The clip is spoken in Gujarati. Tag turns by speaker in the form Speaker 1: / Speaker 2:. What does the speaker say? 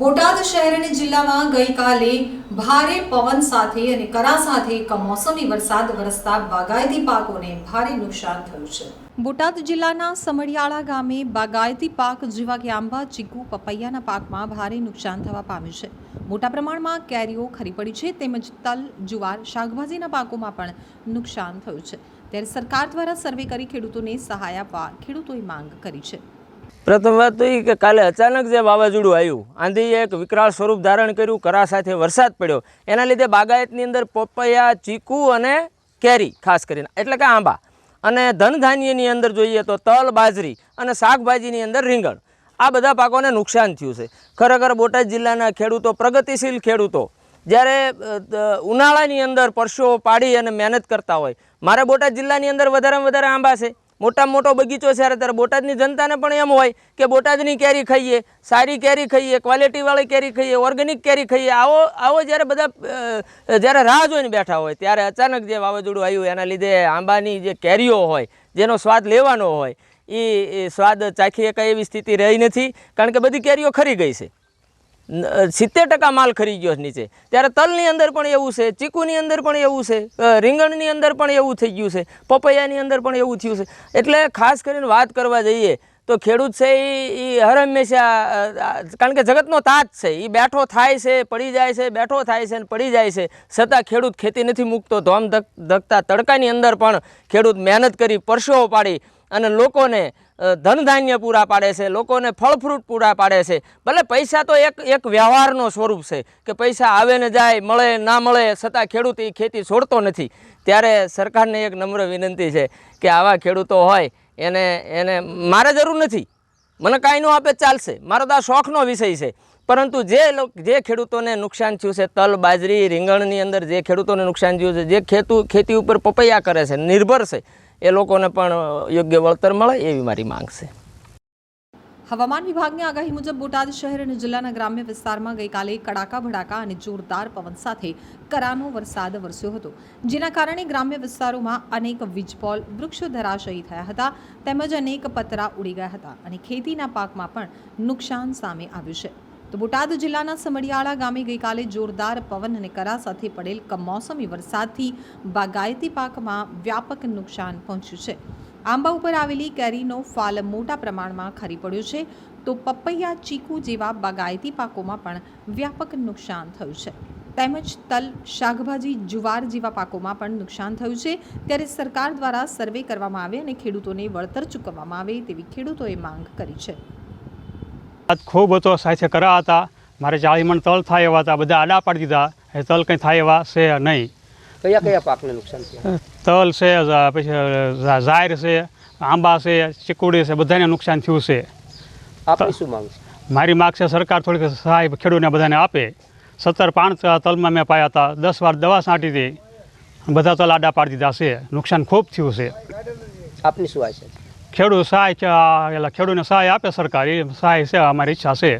Speaker 1: જિલ્લામાં ગઈકાલે ભારે પવન સાથે અને કરા સાથે કમોસમી વરસાદ વરસતા બાગાયતી પાકોને ભારે નુકસાન થયું છે. બોટાદ જિલ્લાના સમડિયાળા ગામે બાગાયતી પાક જેવા કે આંબા, ચીકુ, પપૈયાના પાકમાં ભારે નુકસાન થવા પામ્યું છે. મોટા પ્રમાણમાં કેરીઓ ખરી પડી છે તેમજ તલ, જુવાર, શાકભાજીના પાકોમાં પણ નુકસાન થયું છે. ત્યારે સરકાર દ્વારા સર્વે કરી ખેડૂતોને સહાય આપવા ખેડૂતોએ માંગ કરી છે.
Speaker 2: પ્રથમ વાત તો એ કે કાલે અચાનક જે વાવાઝોડું આવ્યું આંધીએ એક વિકરાળ સ્વરૂપ ધારણ કર્યું, કરા સાથે વરસાદ પડ્યો. એના લીધે બાગાયતની અંદર પપૈયા, ચીકુ અને કેરી, ખાસ કરીને, એટલે કે આંબા. અને ધનધાન્યની અંદર જોઈએ તો તલ, બાજરી અને શાકભાજીની અંદર રીંગણ. આ બધા પાકોને નુકસાન થયું છે. ખરેખર બોટાદ જિલ્લાના ખેડૂતો પ્રગતિશીલ ખેડૂતો. જ્યારે ઉનાળાની અંદર પરસો પાડી અને મહેનત કરતા હોય, મારે બોટાદ જિલ્લાની અંદર વધારેમાં વધારે આંબા છે. મોટામાં મોટો બગીચો છે, ત્યારે બોટાદની જનતાને પણ એમ હોય કે બોટાદની કેરી ખાઈએ, સારી કેરી ખાઈએ, ક્વોલિટીવાળી કેરી ખાઈએ, ઓર્ગેનિક કેરી ખાઈએ. આવો આવો જ્યારે બધા જ્યારે રાહ જોઈને બેઠા હોય, ત્યારે અચાનક જે વાવાઝોડું આવ્યું, એના લીધે આંબાની જે કેરીઓ હોય, જેનો સ્વાદ લેવાનો હોય એ સ્વાદ ચાખી શકાય એવી સ્થિતિ રહી નથી, કારણ કે બધી કેરીઓ ખરી ગઈ છે. સિત્તેર ટકા માલ ખરી ગયો નીચે. ત્યારે તલની અંદર પણ એવું છે, ચીકુની અંદર પણ એવું છે રીંગણની અંદર પણ એવું થઈ ગયું છે, પપૈયાની અંદર પણ એવું થયું છે. એટલે ખાસ કરીને વાત કરવા જઈએ, તો ખેડૂત છે એ એ હર હંમેશા કારણ કે જગતનો તાજ છે એ બેઠો થાય છે, પડી જાય છે, બેઠો થાય છે અને પડી જાય છે. છતાં ખેડૂત ખેતી નથી મૂકતો ધોમ ધક, ધકતા તડકાની અંદર પણ ખેડૂત મહેનત કરી પરસેવો પાડી અને લોકોને અ, ધનધાન્ય પૂરા પાડે છે લોકોને ફળ ફ્રૂટ પૂરા પાડે છે. ભલે પૈસા તો એક એક વ્યવહારનો સ્વરૂપ છે કે પૈસા આવે ને જાય મળે ના મળે છતાં ખેડૂત એ ખેતી છોડતો નથી. ત્યારે સરકારને એક નમ્ર વિનંતી છે કે આવા ખેડૂતો હોય એને એને મારે જરૂર નથી. મને કાંઈ ન આપે ચાલશે. મારો તો શોખનો વિષય છે. પરંતુ જે જે ખેડૂતોને નુકસાન થયું છે તલ બાજરી રીંગણની અંદર જે ખેડૂતોને નુકસાન થયું છે જે ખેતુ ખેતી ઉપર પપૈયા કરે છે નિર્ભર છે. એ લોકોને પણ યોગ્ય વળતર મળે એવી મારી માંગ છે.
Speaker 1: હવામાન વિભાગની આગાહી મુજબ બોટાદ શહેર અને જિલ્લાના ગ્રામ્ય વિસ્તારમાં ગઈકાલે કડાકા ભડાકા અને જોરદાર પવન સાથે કરાનો વરસાદ વરસ્યો હતો. જેના કારણે ગ્રામ્ય વિસ્તારોમાં અનેક વીજપોલ, વૃક્ષો ધરાશયી થયા હતા તેમજ અનેક પતરા ઉડી ગયા હતા અને ખેતીના પાકમાં પણ નુકસાન સામે આવ્યું છે. તો બોટાદ જિલ્લાના સમડિયાળા ગામે ગઈકાલે જોરદાર પવન અને કરા સાથે પડેલ કમોસમી વરસાદથી બાગાયતી પાકમાં વ્યાપક નુકસાન પહોંચ્યું છે. આંબા ઉપર આવેલી કેરીનો ફાલ મોટા પ્રમાણમાં ખરી પડ્યો છે. તો પપૈયા, ચીકુ જેવા બાગાયતી પાકોમાં પણ વ્યાપક નુકસાન થયું છે. તેમજ તલ, શાકભાજી, જુવાર જેવા પાકોમાં પણ નુકસાન થયું છે. ત્યારે સરકાર દ્વારા સર્વે કરવામાં આવે અને ખેડૂતોને વળતર ચૂકવવામાં આવે તેવી ખેડૂતોએ માંગ કરી છે.
Speaker 3: ખૂબ હતો સાથે કરા હતા મારે ચાળી મણ તલ થાય એવા હતા બધા આડા પાડી દીધા. એ તલ કંઈ થાય એવા છે નહીં.
Speaker 4: કયા કયા પાકને નુકસાન
Speaker 3: તલ છે પછી ઝાયર છે આંબા છે ચીકુડી છે બધાને નુકસાન થયું છે.
Speaker 4: શું માંગ
Speaker 3: મારી માગ છે સરકાર થોડીક સહાય ખેડૂતને બધાને આપે. સત્તર પાણ તલમાં મેં પાયા હતા દસ વાર દવા છાંટી હતી. બધા તલ આડા પાડી દીધા છે. નુકસાન ખૂબ થયું છે.
Speaker 4: આપની શું આશા છે?
Speaker 3: ખેડૂત સહાય એટલે ખેડૂતને સહાય આપે સરકાર એ સહાય છે અમારી ઈચ્છા છે.